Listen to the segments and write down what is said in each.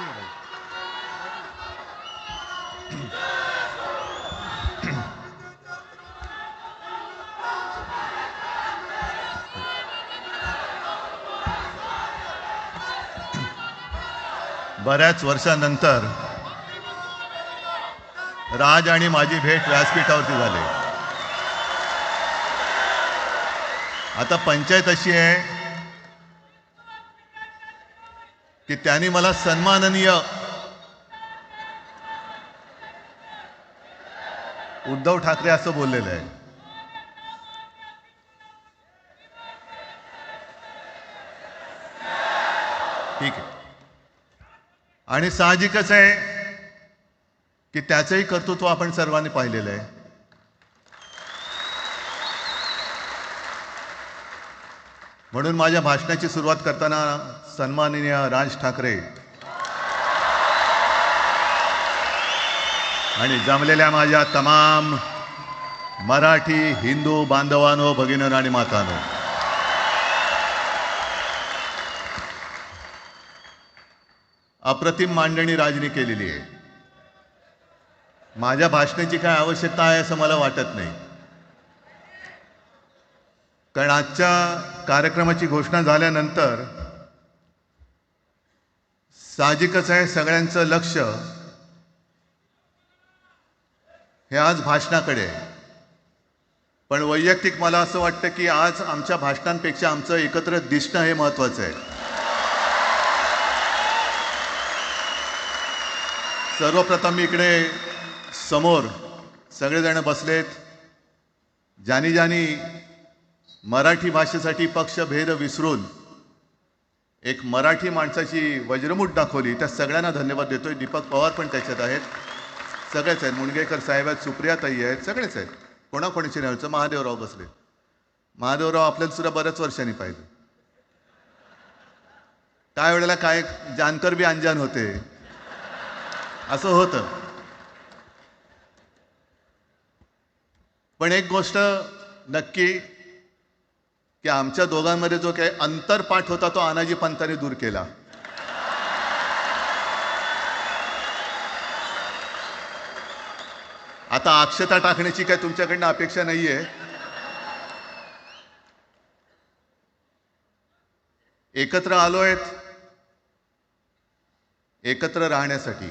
बऱ्याच वर्षानंतर राज आणि माझी भेट व्यासपीठावरती झाली. आता पंचायत अशी आहे की त्यांनी मला सन्माननीय उद्धव ठाकरे असं बोललेलं आहे. ठीक आहे. आणि साहजिकच आहे की त्याचंही कर्तृत्व आपण सर्वांनी पाहिलेलं आहे. म्हणून माझ्या भाषणाची सुरुवात करताना सन्माननीय राज ठाकरे आणि जमलेल्या माझ्या तमाम मराठी हिंदू बांधवानो भगिनीनो आणि मातानो. अप्रतिम मांडणी राजनी केलेली आहे. माझ्या भाषणाची काय आवश्यकता आहे असं मला वाटत नाही. कारण आजच्या कार्यक्रमाची घोषणा झाल्यानंतर साहजिकच आहे सगळ्यांचं लक्ष हे आज भाषणाकडे आहे. पण वैयक्तिक मला असं वाटतं की आज आमच्या भाषणांपेक्षा आमचं एकत्र दिसणं हे महत्त्वाचं आहे. सर्वप्रथम मी इकडे समोर सगळेजण बसलेत. ज्यानी ज्यानी मराठी भाषेसाठी पक्षभेद विसरून एक मराठी माणसाची वज्रमूठ दाखवली. त्या सगळ्यांना धन्यवाद देतोय. दीपक पवार पण त्याच्यात आहेत. सगळेच आहेत. मुणगेकर साहेब आहेत सुप्रियाताई आहेत सगळेच आहेत. कोणाकोणीचे नाही महादेवराव बसले. महादेवराव आपल्याला सुद्धा बऱ्याच वर्षांनी पाहिजे काय वेळेला काय जानकर बी अंजान होते. असं होतं. पण एक गोष्ट नक्की की आमच्या दोघांमध्ये जो काही अंतरपाठ होता तो अनाजी पंतांनी दूर केला. आता अक्षता टाकण्याची काय तुमच्याकडनं अपेक्षा नाहीये. एकत्र आलोय एकत्र राहण्यासाठी.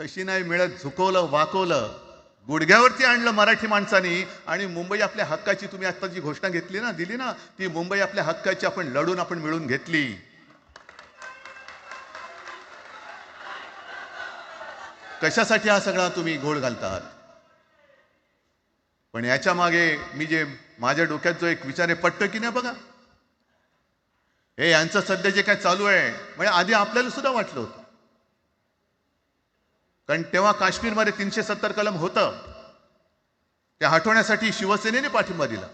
कशी नाही मिळत. झुकवलं वाकवलं. गुडघ्यावरती आणलं मराठी माणसानी आणि मुंबई आपल्या हक्काची तुम्ही आता जी घोषणा घेतली ना दिली ना ती मुंबई आपल्या हक्काची आपण लढून आपण मिळून घेतली. कशासाठी हा सगळा तुम्ही घोळ घालतात? पण याच्या मागे मी जे माझ्या डोक्यात जो एक विचार आहे पटतो की नाही बघा? हे यांचं सध्या जे काय चालू आहे म्हणजे आधी आपल्याला सुद्धा वाटलं होतं. कारण तेव्हा काश्मीरमध्ये तीनशे सत्तर कलम होतं. ते हटवण्यासाठी शिवसेनेने पाठिंबा दिला.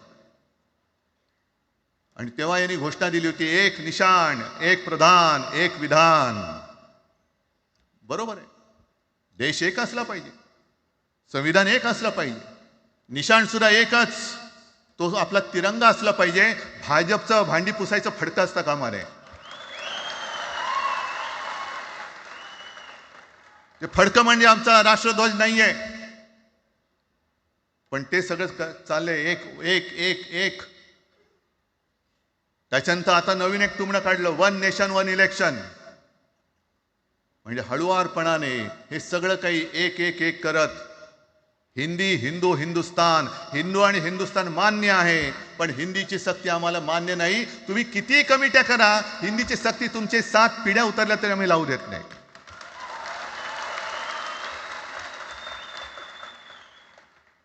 आणि तेव्हा यांनी घोषणा दिली होती एक निशाण एक प्रधान एक विधान. बरोबर आहे. देश एक असला पाहिजे. संविधान एक असलं पाहिजे. निशाण सुद्धा एकच. तो आपला तिरंगा असला पाहिजे. भाजपचं भांडी पुसायचं फडकं असतं कामा नये ते फडकं म्हणजे आमचा राष्ट्रध्वज नाही आहे पण ते सगळं चाललंय एक एक एक एक. त्याच्यानंतर आता नवीन एक तुमणं काढलं वन नेशन वन इलेक्शन. म्हणजे हळुवारपणाने हे सगळं काही एक एक एक करत हिंदी हिंदू हिंदुस्तान हिंदू आणि हिंदुस्तान मान्य आहे पण हिंदीची सक्ती आम्हाला मान्य नाही. तुम्ही कितीही कमिट्या करा हिंदीची सक्ती तुमचे सात पिढ्या उतरल्या तरी आम्ही लावू देत नाही.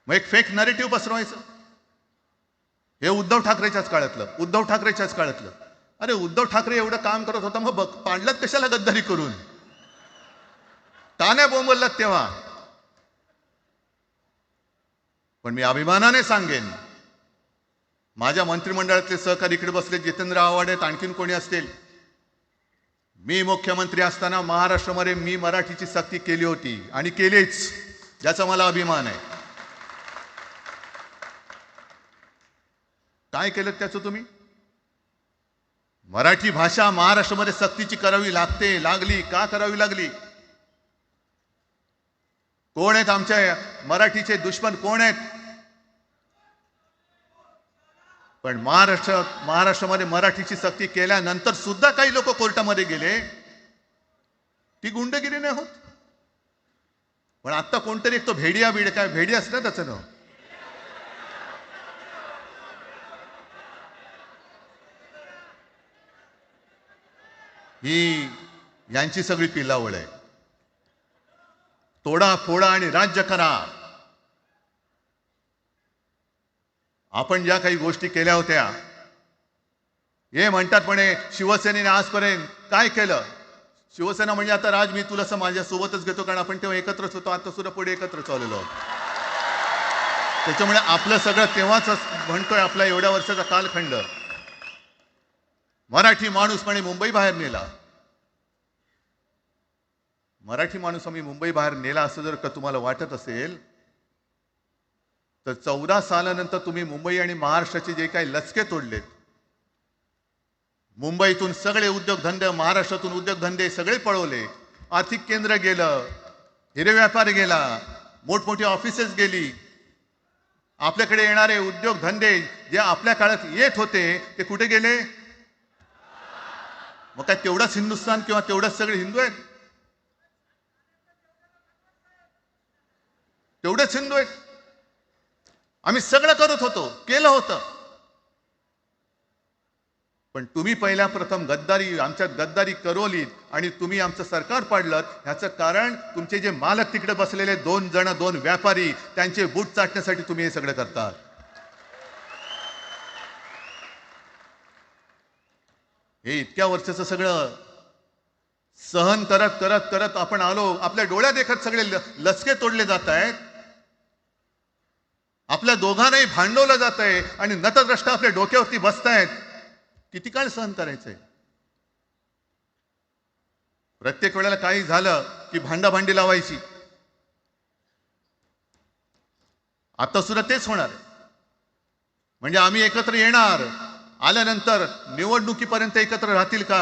मग एक फेक नरेटिव्ह पसरवायचं. हे उद्धव ठाकरेच्याच काळातलं उद्धव ठाकरेच्याच काळातलं. अरे उद्धव ठाकरे एवढं काम करत होता मग बघ पाडलात कशाला गद्दारी करून? का नाही बोंबललात तेव्हा. पण मी अभिमानाने सांगेन माझ्या मंत्रिमंडळातले सहकारी इकडे बसले जितेंद्र आव्हाड आहेत आणखीन कोणी असतील? मी मुख्यमंत्री असताना महाराष्ट्रामध्ये मी मराठीची सक्ती केली होती आणि केलीच ज्याचा मला अभिमान आहे. काय केलं त्याचं तुम्ही? मराठी भाषा महाराष्ट्रामध्ये सक्तीची करावी लागते लागली. का करावी लागली? कोण आहेत आमच्या मराठीचे दुश्मन? कोण आहेत? पण महाराष्ट्र महाराष्ट्रामध्ये मराठीची सक्ती केल्यानंतर सुद्धा काही लोक कोर्टामध्ये गेले. ती गुंडगिरी नाही होत. पण आत्ता कोणतरी एक तो भेडिया बीड काय भेडियाच ना त्याचं नाव? ही यांची सगळी पिलावळ आहे. तोडा फोडा आणि राज्य करा. आपण ज्या काही गोष्टी केल्या होत्या हे म्हणतात म्हणे शिवसेनेने आजपर्यंत काय केलं? शिवसेना म्हणजे आता राज मी तुला माझ्यासोबतच घेतो कारण आपण तेव्हा एकत्रच होतो आता सुद्धा पुढे एकत्र चाललेलो आहोत. त्याच्यामुळे आपलं सगळं तेव्हाच म्हणतोय आपला एवढ्या वर्षाचा कालखंड. मराठी माणूस म्हणे मुंबई बाहेर नेला. मराठी माणूस आम्ही मुंबई बाहेर नेला असं जर का तुम्हाला वाटत असेल तर चौदा सालानंतर तुम्ही मुंबई आणि महाराष्ट्राचे जे काही लचके तोडलेत मुंबईतून सगळे उद्योगधंदे महाराष्ट्रातून उद्योगधंदे सगळे पळवले आर्थिक केंद्र गेलं हिरे व्यापार गेला मोठमोठी ऑफिसेस गेली आपल्याकडे येणारे उद्योगधंदे जे आपल्या काळात येत होते ते कुठे गेले? मग काय तेवढाच हिंदुस्थान किंवा तेवढाच सगळे हिंदू आहेत? तेवढेच हिंदू आहेत. आम्ही सगळं करत होतो केलं होतं. पण तुम्ही पहिल्या प्रथम गद्दारी आमच्यात गद्दारी करवलीत आणि तुम्ही आमचं सरकार पाडलं ह्याचं कारण तुमचे जे मालक तिकडे बसलेले दोन जण दोन व्यापारी त्यांचे बूट चाटण्यासाठी तुम्ही हे सगळं करतात. हे इतक्या वर्षाचं सगळं. सहन करत करत करत आपण आलो. आपल्या डोळ्या देखत सगळे ल- लचके तोडले जात आहेत. आपल्या दोघांनाही भांडवलं जात आहे आणि नतद्रष्ट आपल्या डोक्यावरती बसतायत किती काळ सहन करायचंय? प्रत्येक वेळेला काही झालं की भांडाभांडी लावायची. आता सुद्धा तेच होणार आहे. म्हणजे आम्ही एकत्र येणार. आल्यानंतर निवडणुकीपर्यंत एकत्र राहतील का?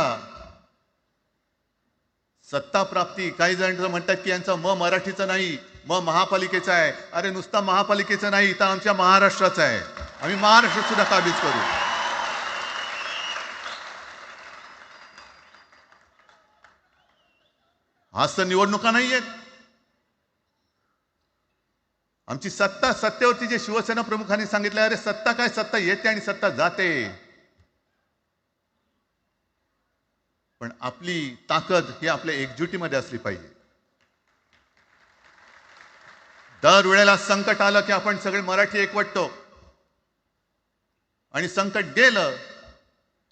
सत्ता प्राप्ती. काही जण म्हणतात की यांचं म मराठीचं नाही म महापालिकेचा आहे. अरे नुसता महापालिकेचं नाही तर आमच्या महाराष्ट्राचा आहे. आम्ही महाराष्ट्र सुद्धा काबीज करू. आज तर निवडणुका नाही आहेत. आमची सत्ता सत्तेवरती जे शिवसेना प्रमुखांनी सांगितलं अरे सत्ता काय सत्ता येते आणि सत्ता जाते. पण आपली ताकद ही आपल्या एकजुटीमध्ये असली पाहिजे. दर वेळेला संकट आलं की आपण सगळे मराठी एकवटतो. आणि संकट गेलं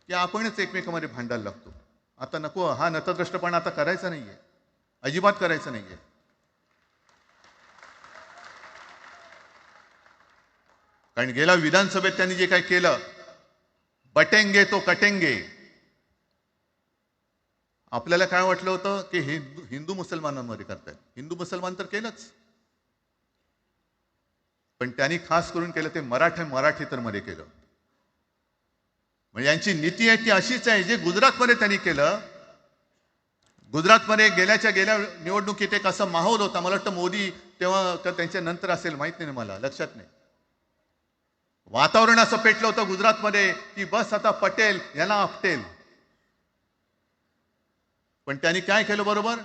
की आपणच एकमेकांमध्ये भांडायला लागतो. आता नको हा नतद्रष्टपणा आता करायचा नाहीये. अजिबात करायचं नाहीये. कारण गेल्या विधानसभेत त्यांनी जे काही केलं बटेंगे तो कटेंगे. आपल्याला काय वाटलं होतं की हिंदू हिंदू मुसलमानांमध्ये करतायत? हिंदू मुसलमान तर केलंच. पण त्यांनी खास करून केलं ते मराठा मराठी तर मध्ये केलं. म्हणजे यांची नीती आहे ती अशीच आहे जे गुजरातमध्ये त्यांनी केलं. गुजरातमध्ये गेल्याच्या गेल्या निवडणुकीत एक असा माहोल होता. मला वाटतं मोदी तेव्हा का त्यांच्या नंतर असेल माहीत नाही मला लक्षात नाही. वातावरण असं पेटलं होतं गुजरातमध्ये की बस आता पटेल याला आपटेल. पण त्यांनी काय केलं बरोबर?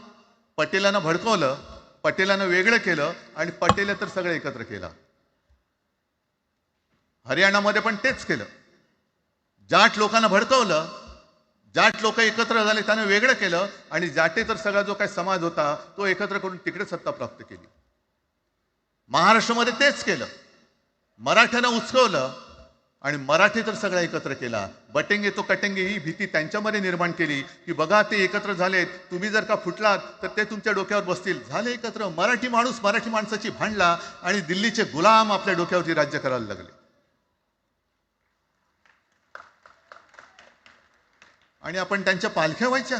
पटेलांना भडकवलं पटेलांना वेगळं केलं आणि पटेल तर सगळं एकत्र केलं. हरियाणामध्ये पण तेच केलं. जाट लोकांना भडकवलं जाट लोक एकत्र झाले त्यानं वेगळं केलं आणि जाटे तर सगळा जो काही समाज होता तो एकत्र करून तिकडे सत्ता प्राप्त केली. महाराष्ट्रामध्ये तेच केलं. मराठ्यांना उचकवलं आणि मराठी तर सगळा एकत्र केला. बटेंगे तो कटेंगे ही भीती त्यांच्यामध्ये निर्माण केली की बघा ते एकत्र झालेत. तुम्ही जर का फुटलात तर ते तुमच्या डोक्यावर बसतील. झाले एकत्र. मराठी माणूस मराठी माणसाची भांडला आणि दिल्लीचे गुलाम आपल्या डोक्यावरती राज्य करायला लागले. आणि आपण त्यांच्या पालख्या व्हायच्या.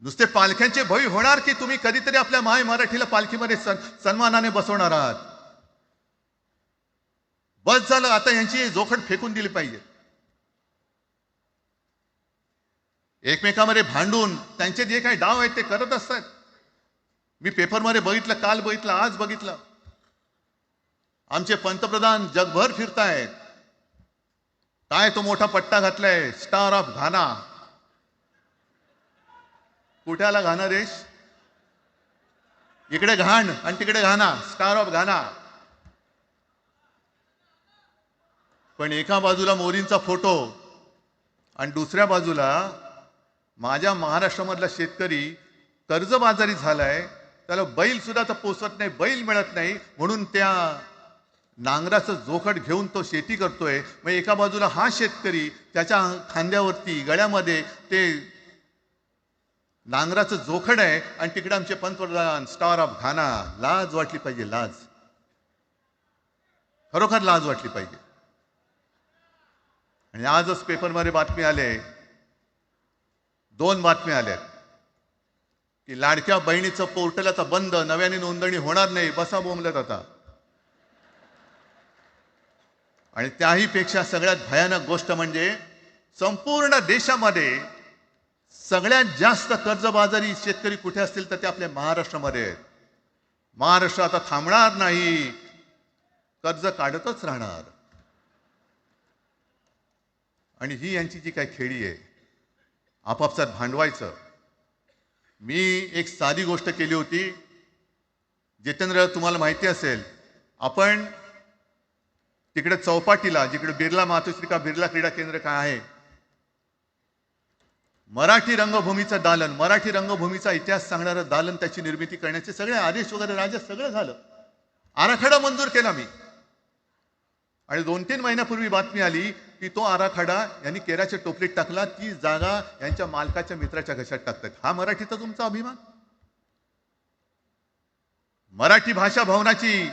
नुसते पालख्यांचे भवी होणार की तुम्ही कधीतरी आपल्या माय मराठीला पालखीमध्ये सन सन्मानाने बसवणार आहात? बस झालं आता यांची जोखड फेकून दिली पाहिजे. एकमेकामध्ये भांडून त्यांचे जे काही डाव आहेत ते करत असतात. मी पेपरमध्ये बघितलं काल बघितलं आज बघितलं. आमचे पंतप्रधान जगभर फिरतायत. काय तो मोठा पट्टा घातलाय? स्टार ऑफ घाना कुठे आला घाना देश? इकडे घाण आणि तिकडे घाना स्टार ऑफ घाना पण एका बाजूला मोदींचा फोटो आणि दुसऱ्या बाजूला माझ्या महाराष्ट्रामधला शेतकरी कर्जबाजारी झालाय त्याला बैल सुद्धा तर पोचत नाही बैल मिळत नाही म्हणून त्या नांगराचं जोखड घेऊन तो शेती करतोय. मग एका बाजूला हा शेतकरी त्याच्या खांद्यावरती गळ्यामध्ये ते नांगराचं जोखड आहे आणि तिकडे आमचे पंतप्रधान स्टार ऑफ घाना लाज वाटली पाहिजे लाज. खरोखर लाज वाटली पाहिजे. आणि आजच पेपरमध्ये बातमी आले दोन बातम्या आल्या की लाडक्या बहिणीचं पोर्टल आता बंद नव्याने नोंदणी होणार नाही बसा बोंबलत आता. आणि त्याही पेक्षा सगळ्यात भयानक गोष्ट म्हणजे संपूर्ण देशामध्ये सगळ्यात जास्त कर्जबाजारी शेतकरी कुठे असतील तर ते आपल्या महाराष्ट्रामध्ये आहेत. महाराष्ट्र आता थांबणार नाही. कर्ज काढतच राहणार. आणि ही यांची जी काय खेळी आहे आपापसात भांडवायचं. मी एक साधी गोष्ट केली होती. जितेंद्र तुम्हाला माहिती असेल आपण तिकडे चौपाटीला जिकडे बिर्ला मातोश्री बिर्ला क्रीडा केंद्र काय आहे मराठी रंगभूमीचं दालन मराठी रंगभूमीचा इतिहास सांगणारं दालन त्याची निर्मिती करण्याचे सगळे आदेश वगैरे राज्यात सगळं झालं. आराखडा मंजूर केला मी. आणि दोन तीन महिन्यापूर्वी बातमी आली की तो आराखडा यांनी केराच्या टोपलीत टाकला ती जागा यांच्या मालकाच्या मित्राच्या घशात टाकतात. हा मराठीचा तुमचा अभिमान? मराठी भाषा भवनाची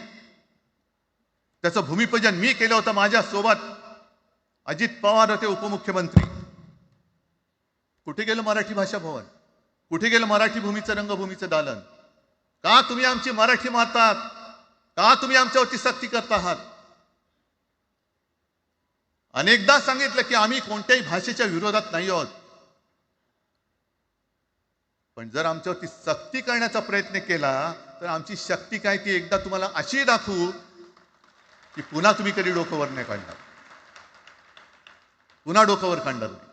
त्याचं भूमिपूजन मी केलं होतं माझ्या सोबत. अजित पवार होते उपमुख्यमंत्री. कुठे गेलं मराठी भाषा भवन? कुठे गेलं मराठी भूमीचं रंगभूमीचं दालन? का तुम्ही आमची मराठी मारतात का तुम्ही आमच्यावरती सक्ती करत आहात? अनेकदा सांगितलं की आम्ही कोणत्याही भाषेच्या विरोधात नाही आहोत. पण जर आमच्यावरती सक्ती करण्याचा प्रयत्न केला तर आमची शक्ती काय ती एकदा तुम्हाला अशी दाखवू की पुन्हा तुम्ही कधी डोकंवर नाही काढणार. पुन्हा डोकंवर काढणार नाही.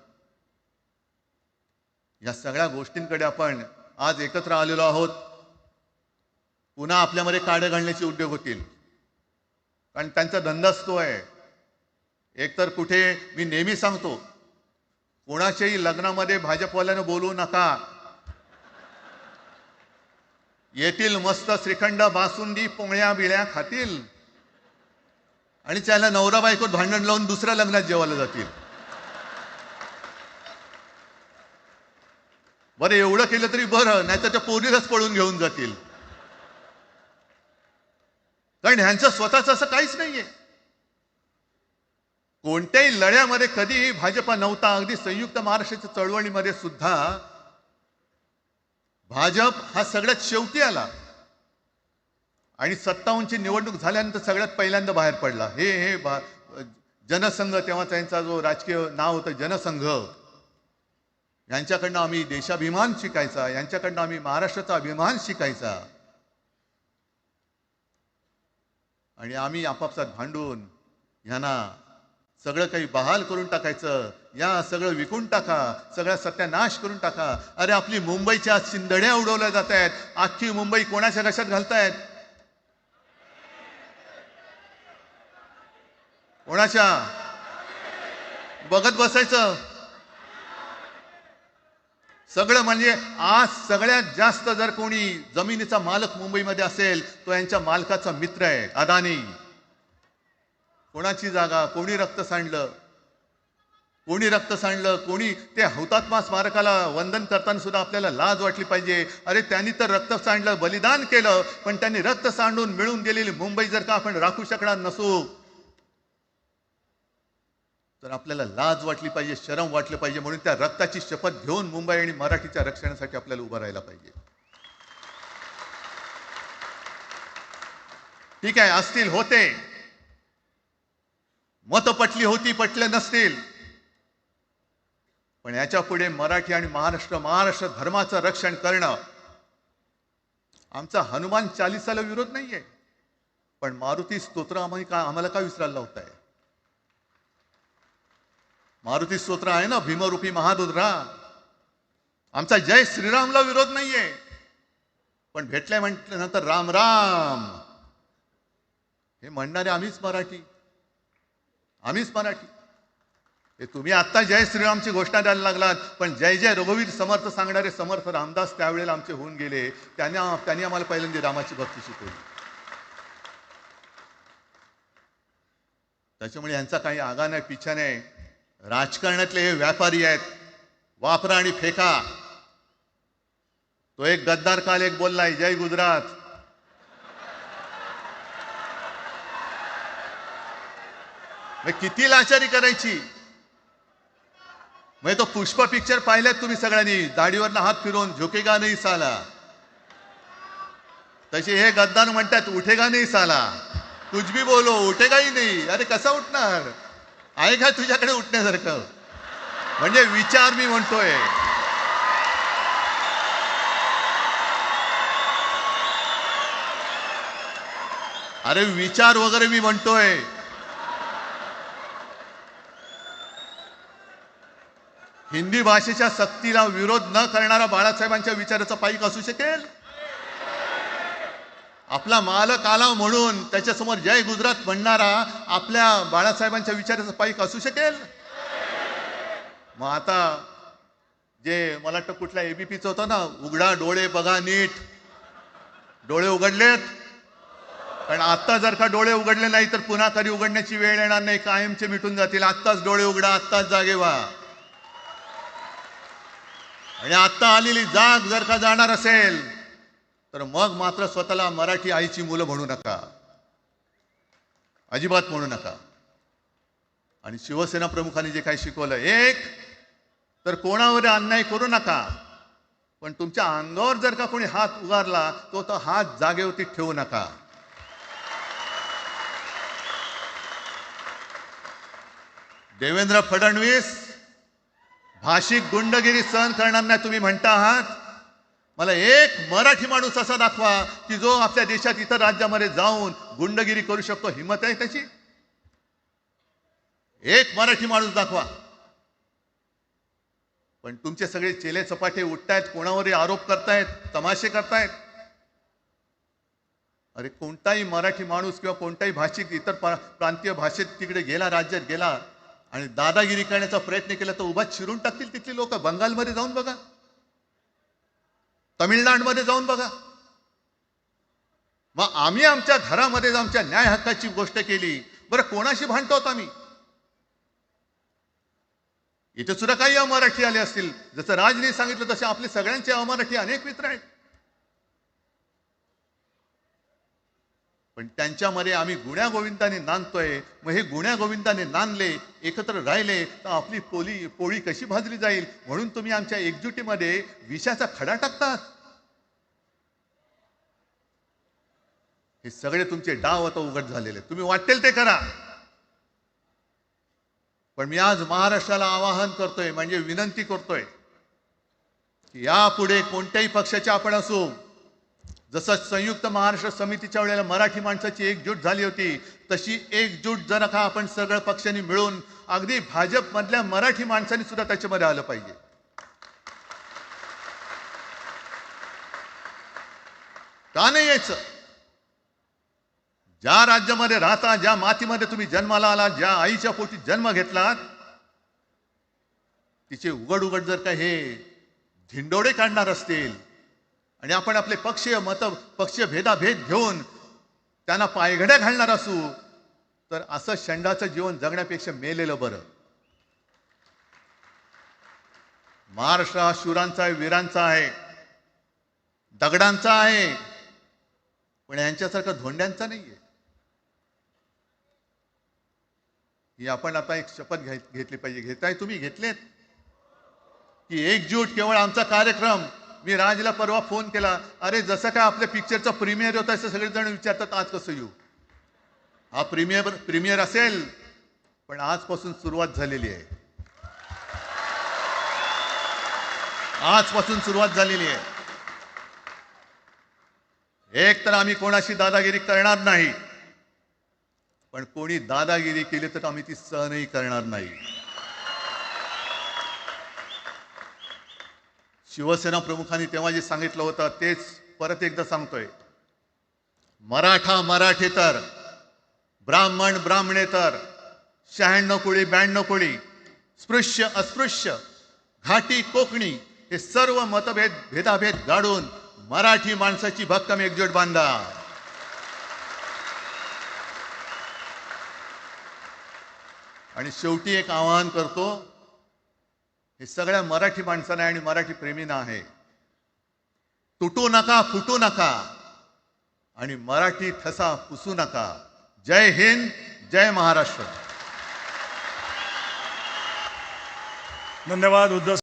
या सगळ्या गोष्टींकडे आपण आज एकत्र आलेलो आहोत. पुन्हा आपल्यामध्ये काड्या घालण्याचे उद्योग होतील. कारण त्यांचा धंदाच तो आहे. एकतर कुठे मी नेहमी सांगतो कोणाच्याही लग्नामध्ये भाजपवाल्यानं बोलू नका. येतील मस्त श्रीखंड बासुंदी पोळ्या बिळ्या खातील. आणि त्याला नवरा बायकोत भांडण लावून दुसऱ्या लग्नात जेवायला जातील. बरं एवढं केलं तरी बरं नाही तर त्या पोरीलाच पळून घेऊन जातील. कारण ह्यांचं स्वतःच असं काहीच नाहीये. कोणत्याही लढ्यामध्ये कधीही भाजपा नव्हता अगदी संयुक्त महाराष्ट्राच्या चळवळीमध्ये सुद्धा भाजप हा सगळ्यात शेवटी आला. आणि सत्तावन्नची निवडणूक झाल्यानंतर सगळ्यात पहिल्यांदा बाहेर पडला. हे हे भा- जनसंघ तेव्हा त्यांचा जो राजकीय नाव होतं जनसंघ यांच्याकडनं आम्ही देशाभिमान शिकायचा यांच्याकडनं आम्ही महाराष्ट्राचा अभिमान शिकायचा. आणि आम्ही आपापसात भांडून ह्यांना सगळं काही बहाल करून टाकायचं या सगळं विकून टाका सगळा सत्यानाश करून टाका. अरे आपली मुंबईच्या शिंदड्या उडवल्या जात आहेत अख्खी मुंबई कोणाच्या कशात घालतायत? कोणाच्या? बघत बसायचं. सगळं म्हणजे आज सगळ्यात जास्त जर कोणी जमिनीचा मालक मुंबईमध्ये असेल तो यांच्या मालकाचा मित्र आहे अदानी. कोणाची जागा कोणी रक्त सांडलं? कोणी रक्त सांडलं? कोणी ते हौतात्मा स्मारकाला वंदन करताना सुद्धा आपल्याला लाज वाटली पाहिजे. अरे त्यांनी तर रक्त सांडलं बलिदान केलं पण त्यांनी रक्त सांडून मिळून गेलेली मुंबई जर का आपण राखू शकणार नसू तर आपल्याला लाज वाटली पाहिजे शरम वाटलं पाहिजे. म्हणून त्या रक्ताची शपथ घेऊन मुंबई आणि मराठीच्या रक्षणासाठी आपल्याला उभं राहायला पाहिजे. ठीक आहे असतील होते. मत पटली होती पटले नसतील. पण याच्यापुढे मराठी आणि महाराष्ट्र महाराष्ट्र धर्माचं रक्षण करणं आमचा हनुमान चालिसाला विरोध नाहीये. पण मारुती स्तोत्र आम्ही का आम्हाला का विसरायला लावताय? मारुती स्तोत्र आहे ना भीमरूपी महादुद्रा. आमचा जय श्रीरामला विरोध नाहीये. पण भेटल्या म्हटल्यानंतर राम राम. हे म्हणणारे आम्हीच मराठी. आम्हीच मराठी. हे तुम्ही आत्ता जय श्रीरामची घोषणा द्यायला लागलात पण जय जय रघुवीर समर्थ सांगणारे समर्थ रामदास त्यावेळेला आमचे होऊन गेले. त्यांनी त्यांनी आम्हाला पहिल्यांदा रामाची भक्ती शिकवली. त्याच्यामुळे यांचा काही आगा नाही पिछा नाही. राजकारणातले हे व्यापारी आहेत. वापरा आणि फेका. तो एक गद्दार काल एक बोललाय जय गुजरात. मग किती लाचारी करायची? म्हणजे तो पुष्प पिक्चर पाहिल्यात तुम्ही सगळ्यांनी. दाढीवरनं हात फिरवून झोकेगा नाही साला. तसे हे गद्दार म्हणतात उठेगा नाही साला. तुझ भी बोलो उठेगाही नाही अरे कसा उठणार? आहे का तुझ्याकडे उठण्यासारखं? म्हणजे विचार मी म्हणतोय. अरे विचार वगैरे मी म्हणतोय. हिंदी भाषेच्या सक्तीला विरोध न करणारा बाळासाहेबांच्या विचाराचा पाईक असू शकेल? आपला मालक आला म्हणून त्याच्यासमोर जय गुजरात म्हणणारा आपल्या बाळासाहेबांच्या विचाराचा पाईक असू शकेल? मग आता जे मला वाटतं कुठल्या एबीपीचं होतं ना उघडा डोळे बघा नीट. डोळे उघडलेत? पण आत्ता जर का डोळे उघडले नाही तर पुन्हा कधी उघडण्याची वेळ येणार नाही कायमचे मिटून जातील. आत्ताच डोळे उघडा आत्ताच जागे व्हा. आणि आत्ता आलेली जाग जर का जाणार असेल तर मग मात्र स्वतःला मराठी आईची मुलं म्हणू नका. अजिबात म्हणू नका. आणि शिवसेना प्रमुखांनी जे काही शिकवलं एक तर कोणावर अन्याय करू नका. पण तुमच्या अंगावर जर का कोणी हात उगारला तो तो हात जागेवरती ठेवू नका. देवेंद्र फडणवीस भाषिक गुंडगिरी सहन करणार नाही तुम्ही म्हणता आहात? मला एक मराठी माणूस असा दाखवा की जो आपल्या देशात इतर राज्यामध्ये जाऊन गुंडगिरी करू शकतो. हिंमत आहे त्याची? एक मराठी माणूस दाखवा. पण तुमचे सगळे चेले चपाटे उठतायत कोणावरही आरोप करतायत तमाशे करतायत. अरे कोणताही मराठी माणूस किंवा कोणताही भाषिक इतर प्रांतीय भाषेत तिकडे गेला राज्यात गेला आणि दादागिरी करण्याचा प्रयत्न केला तर उभा चिरून टाकतील तिथली लोक. बंगालमध्ये जाऊन बघा. तमिळनाडूमध्ये जाऊन बघा. मग आम्ही आमच्या घरामध्ये आमच्या न्याय हक्काची गोष्ट केली. बरं कोणाशी भांडतो आम्ही? इथे सुद्धा काही अमराठी आले असतील. जसं राजने सांगितलं तसे आपले सगळ्यांचे अमराठी अनेक मित्र आहेत. पण त्यांच्यामध्ये आम्ही गुण्या गोविंदाने नांदतोय. मग हे गुण्या गोविंदाने नांदले एकत्र राहिले तर आपली पोली पोळी कशी भाजली जाईल? म्हणून तुम्ही आमच्या एकजुटीमध्ये विषाचा खडा टाकतात. हे सगळे तुमचे डाव आता उघड झालेले. तुम्ही वाटेल ते करा. पण मी आज महाराष्ट्राला आवाहन करतोय म्हणजे विनंती करतोय की यापुढे कोणत्याही पक्षाचे आपण असू जसं संयुक्त महाराष्ट्र समितीच्या वेळेला मराठी माणसाची एकजूट झाली होती तशी एकजूट जर का आपण सगळ्या पक्षांनी मिळून अगदी भाजपमधल्या मराठी माणसांनी सुद्धा त्याच्यामध्ये आलं पाहिजे. का नाही यायचं? ज्या राज्यामध्ये राहता ज्या मातीमध्ये तुम्ही जन्माला आला ज्या आईच्या पोटी जन्म घेतलात तिचे उघड उघड जर का हे धिंडोडे काढणार असतील आणि आपण आपले पक्षीय मत पक्षीय भेदाभेद घेऊन त्यांना पायघड्या घालणार असू तर असं शंडाचं जीवन जगण्यापेक्षा मेलेलं बरं. महाराष्ट्र हा शूरांचा आहे वीरांचा आहे दगडांचा आहे पण यांच्यासारखा धोंड्यांचा नाही आहे ही आपण आता एक शपथ घेतली पाहिजे. घेताय तुम्ही घेतलेत? की एकजूट केवळ आमचा कार्यक्रम मी राजला परवा फोन केला अरे जसं काय आपल्या पिक्चरचा प्रीमियर होता असं सगळेजण विचारतात आज कसं येऊ? हा प्रीमियर प्रीमियर असेल पण आजपासून सुरुवात झालेली आहे. आजपासून सुरुवात झालेली आहे. एक तर आम्ही कोणाशी दादागिरी करणार नाही पण कोणी दादागिरी केली तर आम्ही ती सहनही करणार नाही. शिवसेना प्रमुखांनी तेव्हा जे सांगितलं होतं तेच परत एकदा सांगतोय. मराठा मराठेतर ब्राह्मण ब्राह्मणेतर शहाण्णव कोळी ब्याण्णव कोळी स्पृश्य अस्पृश्य घाटी कोकणी हे सर्व मतभेद भेदाभेद गाडून मराठी माणसाची भक्कम एकजूट बांधा आणि शेवटी एक आवाहन करतो हे सगळ्या मराठी माणसांना आणि मराठी प्रेमींना आहे. तुटू नका फुटू नका आणि मराठी ठसा पुसू नका. जय हिंद जय महाराष्ट्र. धन्यवाद उद्धव